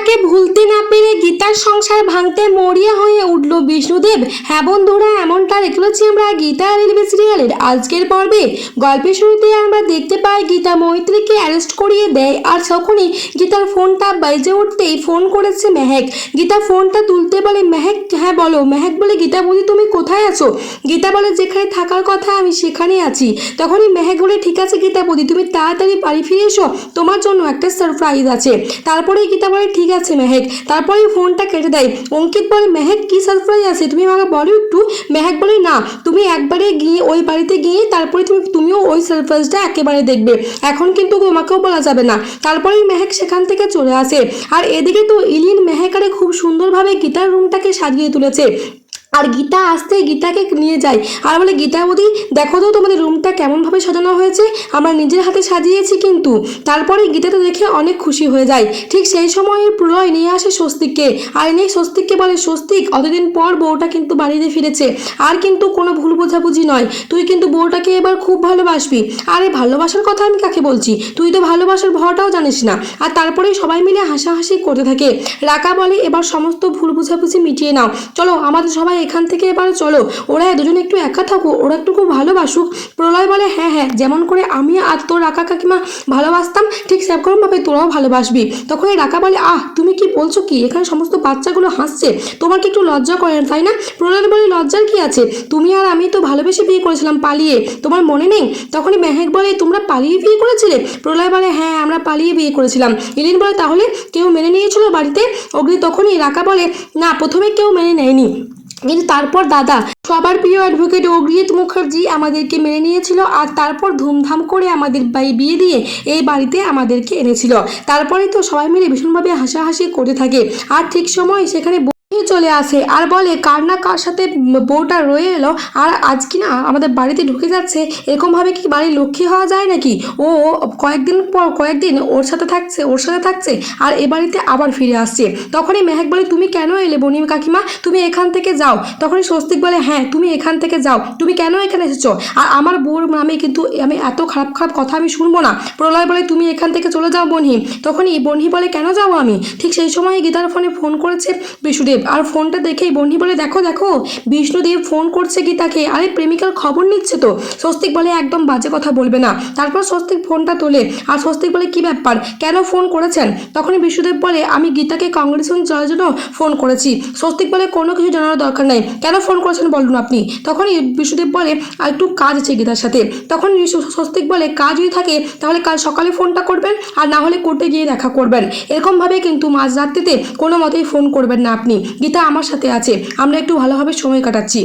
গীতাকে ভুলতে না পেরে গীতার সংসার ভাঙতে মরিয়া হয়ে উঠল বিষ্ণুদেব। হ্যাঁ বন্ধুরা, এমনটা দেখলেছি আমরা গীতা রেলওয়ে সিরিয়ালের আজকের পর্বে। গল্পের শুরুতে আমরা দেখতে পাই গীতা মৈত্রীকে অ্যারেস্ট করিয়ে দেয় আর তখনই গীতার ফোনটা বাজে উঠতেই ফোন করেছে মেহেক। গীতা ফোনটা তুলতে বলে, মেহেক হ্যাঁ বলো, মেহেক বলে, গীতা বলি তুমি কোথায় আছো? গীতা বলে, যেখানে থাকার কথা আমি সেখানেই আছি। তখনই মেহেক বলে, ঠিক আছে গীতা বলি তুমি তাড়াতাড়ি বাড়ি ফিরে এসো। তোমার জন্য একটা সারপ্রাইজ আছে। তারপরে গীতা বলে, ঠিক আছে, মেহেক। তারপরে ফোনটা কেটে দেয়। অঙ্কিত বলে, মেহেক, কি সারপ্রাইজ আছে? তুমি আমাকে বলো একটু। মেহেক বলে, না, তুমি একবারে গিয়ে ওই বাড়িতে গিয়ে তারপরে তুমি, তুমিও ওই সারপ্রাইজটা একেবারে দেখবে। এখন কিন্তু তোমাকেও বলা যাবে না। তারপরেই মেহেক সেখান থেকে চলে আসে। আর এদিকে তো ইলিন মেহেকারে খুব সুন্দরভাবে গীতার রুমটাকে সাজিয়ে তুলেছে। আর গীতা আসতে গীতাকে নিয়ে যায় আর বলে, গীতা বৌদি, দেখো তো তোমাদের রুমটা কেমনভাবে সাজানো হয়েছে। আমরা নিজের হাতে সাজিয়েছি কিন্তু। তারপরে গীতাটা দেখে অনেক খুশি হয়ে যায়। ঠিক সেই সময় প্রলয় নিয়ে আসে স্বস্তিককে। আর এনে স্বস্তিককে বলে, স্বস্তিক, অতদিন পর বউটা কিন্তু বাড়িতে ফিরেছে। আর কিন্তু কোনো ভুল বোঝাবুঝি নয়। তুই কিন্তু বউটাকে এবার খুব ভালোবাসবি। আরে, ভালোবাসার কথা আমি কাকে বলছি? তুই তো ভালোবাসার ভয়টাও জানিস না। আর তারপরে সবাই মিলে হাসাহাসি করতে থাকে। রাকা বলে, এবার সমস্ত ভুল বোঝাবুঝি মিটিয়ে নাও। চলো, আমাদের সবাই এখান থেকে এবার চলো। ওরা দুজনে একটু একা থাকুক, ওরা একটু খুব ভালোবাসুক। প্রলয় বলে হ্যাঁ হ্যাঁ যেমন করে আমি আর তোর রাকা কাকিমা ভালোবাসতাম, ঠিক সেরকমভাবে তোরাও ভালোবাসবি। তখন এই রাকা বলে, আহ, তুমি কি বলছো কি? এখানে সমস্ত বাচ্চাগুলো হাসছে। তোমার কি একটু লজ্জা করে তাই না? প্রলয় বলে, লজ্জার কি আছে? তুমি আর আমি তো ভালোবেসে বিয়ে করেছিলাম পালিয়ে। তোমার মনে নেই? তখনই মেহেক বলে, তোমরা পালিয়ে বিয়ে করেছিলে? প্রলয় বলে হ্যাঁ আমরা পালিয়ে বিয়ে করেছিলাম। ইলিন বলে, তাহলে কেউ মেনে নিয়েছিল বাড়িতে? অগ্নি তখনই রাকা বলে, না, প্রথমে কেউ মেনে নেয়নি। কিন্তু তারপর দাদা। সবার প্রিয় অ্যাডভোকেট অগ্রিত মুখার্জি আমাদেরকে মেনে নিয়েছিল আর তারপর ধুমধাম করে আমাদের বাড়ি বিয়ে দিয়ে এই বাড়িতে আমাদেরকে এনেছিল। তারপরে তো সবাই মিলে ভীষণভাবে হাসাহাসি করে থাকে। আর ঠিক সময় সেখানে বউ চলে আসে। আর বলে, কার না কার সাথে বউটা রয়ে এলো? আর আজ কি না আমাদের বাড়িতে ঢুকে যাচ্ছে? এরকমভাবে কি বাড়ির লক্ষ্মী হওয়া যায় নাকি? ও কয়েকদিন পর কয়েকদিন ওর সাথে থাকছে, ওর সাথে থাকছে, আর এ বাড়িতে আবার ফিরে আসছে। তখনই মেহেক বলে, তুমি কেন এলে বনিম কাকিমা? তুমি এখান থেকে যাও। তখনই স্বস্তিক বলে হ্যাঁ তুমি এখান থেকে যাও। তুমি কেন এখানে এসেছ? আর আমার বউর নামে কিন্তু আমি এত খারাপ খারাপ কথা আমি শুনব না। প্রলয় বলে, তুমি এখান থেকে চলে যাও বনহি তখনই বনহি বলে, কেন যাব আমি? ঠিক সেই সময় গীতার ফোনে ফোন করেছে বিশুদেব। আর ফোনটা দেখেই বন্যি বলে, দেখো দেখো, বিষ্ণুদেব ফোন করছে গীতাকে আরে, প্রেমিকার খবর নিচ্ছে তো। স্বস্তিক বলে, একদম বাজে কথা বলবে না। তারপর স্বস্তিক ফোনটা তোলে আর স্বস্তিক বলে, কি ব্যাপার? কেন ফোন করেছেন? তখনই বিষ্ণুদেব বলে, আমি গীতাকে কংগ্রেচুলেশন চলার জন্য ফোন করেছি। স্বস্তিক বলে, কোনো কিছু জানার দরকার নেই। কেন ফোন করেছেন বলুন আপনি? তখনই বিষ্ণুদেব বলে, আর একটু কাজ আছে গীতার সাথে। তখন স্বস্তিক বলে, কাজ যদি থাকে, তাহলে কাল সকালে ফোনটা করবেন আর না হলে কোর্টে গিয়ে দেখা করবেন। এরকমভাবে কিন্তু মাঝরাত্রিতে কোনো মতেই ফোন করবেন না আপনি। গীতা আমার সাথে আছে আমরা একটু ভালোভাবে সময় কাটাচ্ছি।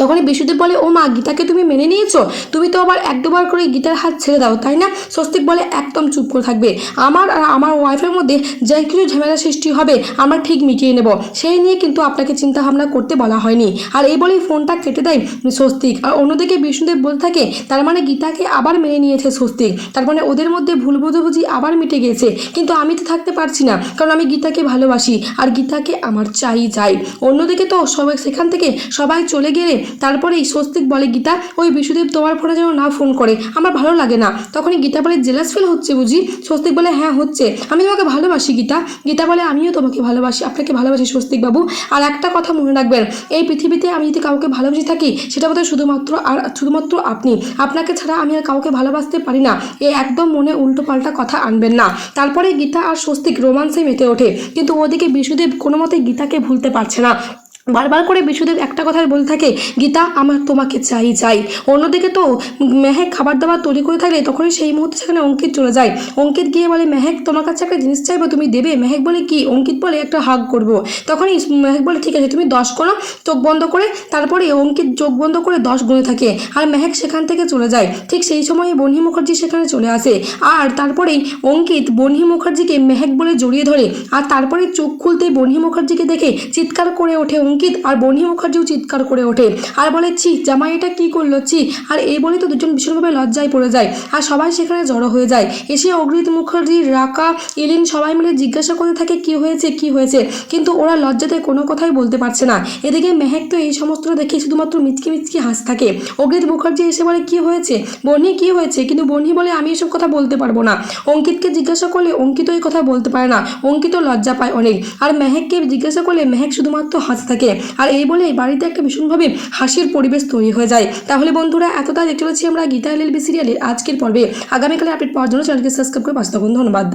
তখনই বিশুদেব বলে ও মা গীতাকে তুমি মেনে নিয়েছো? তুমি তো আবার এক দুবার করে গীতার হাত ছেড়ে দাও, তাই না? স্বস্তিক বলে, একদম চুপ করে থাকবে। আমার আর আমার ওয়াইফের মধ্যে যে কিছু ঝামেলা সৃষ্টি হবে, আমরা ঠিক মিটিয়ে নেব। সেই নিয়ে কিন্তু আপনাকে চিন্তা ভাবনা করতে বলা হয়নি। আর এই বলেই ফোনটা কেটে দেয় স্বস্তিক। আর অন্যদিকে বিষ্ণুদেব বলতে থাকে, তার মানে গীতাকে আবার মেনে নিয়েছে স্বস্তিক। তার মানে ওদের মধ্যে ভুল বোঝাবুঝি আবার মিটে গেছে। কিন্তু আমি তো থাকতে পারছি না, কারণ আমি গীতাকে ভালোবাসি, আর গীতাকে আমার চাই চাই অন্যদিকে তো সবাই সেখান থেকে সবাই চলে গেলে তারপরেই স্বস্তিক বলে, গীতা, ওই বিশুদেব তোমার ফোনে যেন না ফোন করে, আমার ভালো লাগে না। তখনই গীতা বলে জেলাস ফিল হচ্ছে বুঝি? স্বস্তিক বলে হ্যাঁ হচ্ছে। আমি তোমাকে ভালোবাসি, গীতা। গীতা বলে, আমিও তোমাকে ভালোবাসি, আপনাকে ভালোবাসি, স্বস্তিক বাবু। আর একটা কথা মনে রাখবেন, এই পৃথিবীতে আমি যদি কাউকে ভালোবাসি থাকি, সেটা বোধহয় শুধুমাত্র আর, শুধুমাত্র আপনি। আপনাকে ছাড়া আমি আর কাউকে ভালোবাসতে পারি না। এ একদম মনে উল্টো পাল্টা কথা আনবেন না। তারপরে গীতা আর স্বস্তিক রোমান্সে মেতে ওঠে। কিন্তু ওদিকে বিশুদেব কোনো মতে গীতাকে ভুলতে পারছে না। বারবার করে বিশুদেব একটা কথাই বলে থাকে, গীতা, আমার তোমাকে চাই চাই অন্যদিকে তো মেহেক খাবার দাবার তৈরি করে থাকলে তখনই সেই মুহূর্তে সেখানে অঙ্কিত চলে যায়। অঙ্কিত গিয়ে বলে, মেহেক, তোমার কাছে একটা জিনিস চাইব, তুমি দেবে? মেহেক বলে, কি? অঙ্কিত বলে, একটা হাগ করব। তখনই মেহেক বলে, ঠিক আছে, তুমি দশ করো। চোখ বন্ধ করে তারপরে অঙ্কিত চোখ বন্ধ করে দশ গুনে থাকে আর মেহেক সেখান থেকে চলে যায়। ঠিক সেই সময় বনহি মুখার্জি সেখানে চলে আসে আর তারপরেই অঙ্কিত বনহি মুখার্জিকে মেহেক বলে জড়িয়ে ধরে আর তারপরে চোখ খুলতে বনহি মুখার্জিকে দেখে চিৎকার করে ওঠে অঙ্কিত। অঙ্কিত আর বনি মুখার্জিও চিৎকার করে ওঠে। আর বলে, ছি, জামাই এটা কি করল? ছি। আর এই বলে তো দুজন ভীষণভাবে লজ্জায় পড়ে যায় আর সবাই সেখানে জড়ো হয়ে যায়। এসে অগ্রিত মুখার্জি, রাকা ইলিন সবাই মিলে জিজ্ঞাসা করতে থাকে, কি হয়েছে কি হয়েছে? কিন্তু ওরা লজ্জাতে কোনো কথাই বলতে পারছে না। এদিকে মেহেক তো এই সমস্ত দেখে শুধুমাত্র মিচকি মিচকি হাস থাকে। অগ্রিত মুখার্জি এসে বলে, কি হয়েছে? বনি, কি হয়েছে? কিন্তু বনি বলে, আমি এসব কথা বলতে পারব না। অঙ্কিতকে জিজ্ঞাসা করলে অঙ্কিত এই কথা বলতে পারে না। অঙ্কিত লজ্জা পায় অনেক। আর মেহেককে জিজ্ঞাসা করলে মেহেক শুধুমাত্র হাসতে থাকে। আর এই বলে বাড়িতে একটা ভীষণভাবে হাসির পরিবেশ তৈরি হয়ে যায়। তাহলে বন্ধুরা এতটা দেখতে পাচ্ছি আমরা গীতা এল এল বি সিরিয়ালের আজকের পর্বে। আগামীকালে আপডেট পাওয়ার জন্য চ্যানেলকে সাবস্ক্রাইব করে থাকুন। ধন্যবাদ।